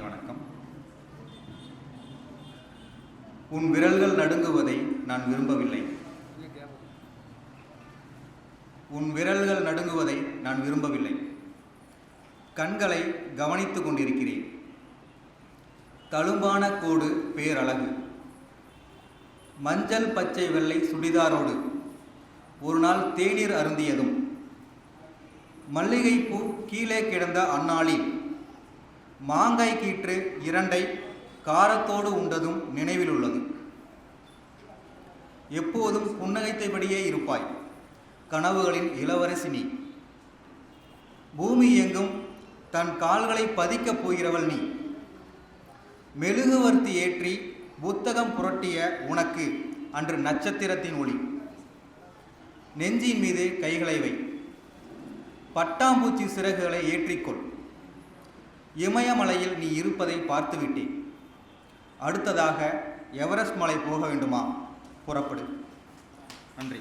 இனிய வணக்கம். உன் விரல்கள் நடுங்குவதை நான் விரும்பவில்லை. உன் விரல்கள் நடுங்குவதை நான் விரும்பவில்லை. கண்களை கவனித்துக் கொண்டிருக்கிறேன். தழும்பான கோடு பேரழகு. மஞ்சள் பச்சை வெள்ளை சுடிதாரோடு. ஒரு நாள் தேநீர் அருந்தியதும். மல்லிகைப்பூ கீழே கிடந்த அந்நாளில் மாங்காய் கீற்று இரண்டை காரத்தோடு உண்டதும் நினைவில் உள்ளது. எப்போதும் புன்னகைத்தபடியே இருப்பாய் கனவுகளின் இளவரசி நீ. பூமி எங்கும் தன் கால்களை பதிக்கப் போகிறவள் நீ. மெழுகுவர்த்தி ஏற்றி புத்தகம் புரட்டிய உனக்கு அன்று நட்சத்திரத்தின் ஒளி. நெஞ்சின் மீது கைகளை வை. பட்டாம்பூச்சி சிறகுகளை ஏற்றிக்கொள். இமயமலையில் நீ இருப்பதை பார்த்துவிட்டேன். அடுத்ததாக எவரெஸ்ட் மலை போக வேண்டுமா? புறப்படு. நன்றி.